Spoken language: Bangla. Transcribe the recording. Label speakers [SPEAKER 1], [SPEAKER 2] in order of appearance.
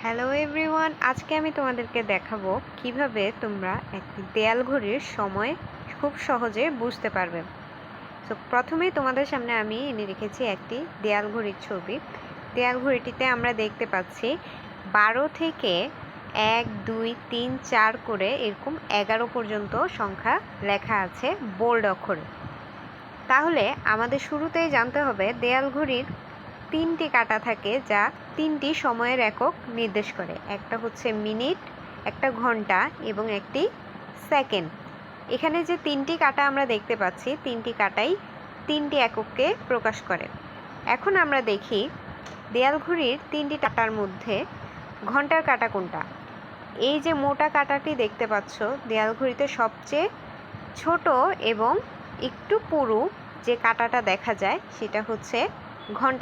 [SPEAKER 1] হ্যালো এভরিওয়ান আজকে আমি তোমাদেরকে দেখাবো কীভাবে তোমরা একটি দেয়াল ঘড়ির সময় খুব সহজে বুঝতে পারবে। তো প্রথমেই তোমাদের সামনে আমি এনে রেখেছি একটি দেয়াল ঘড়ির ছবি। দেয়াল ঘড়িটিতে আমরা দেখতে পাচ্ছি বারো থেকে এক, দুই, তিন, চার করে এরকম এগারো পর্যন্ত সংখ্যা লেখা আছে বোল্ড অক্ষরে। তাহলে আমাদের শুরুতেই জানতে হবে দেয়াল ঘড়ির তিনটি কাটা থাকে যা তিনটি সময়ের একক নির্দেশ করে। একটা হচ্ছে মিনিট, একটা ঘণ্টা এবং একটি সেকেন্ড। এখানে যে তিনটি কাটা আমরা দেখতে পাচ্ছি, তিনটি কাটাই তিনটি একককে প্রকাশ করে। এখন আমরা দেখি দেয়াল ঘড়ির তিনটি কাটার মধ্যে ঘণ্টার কাটা কোনটা? এই যে মোটা কাটাটি দেখতে পাচ্ছ দেয়াল ঘড়িতে সবচেয়ে ছোট এবং একটু পুরু যে কাটাটা দেখা যায়, সেটা হচ্ছে ঘণ্টার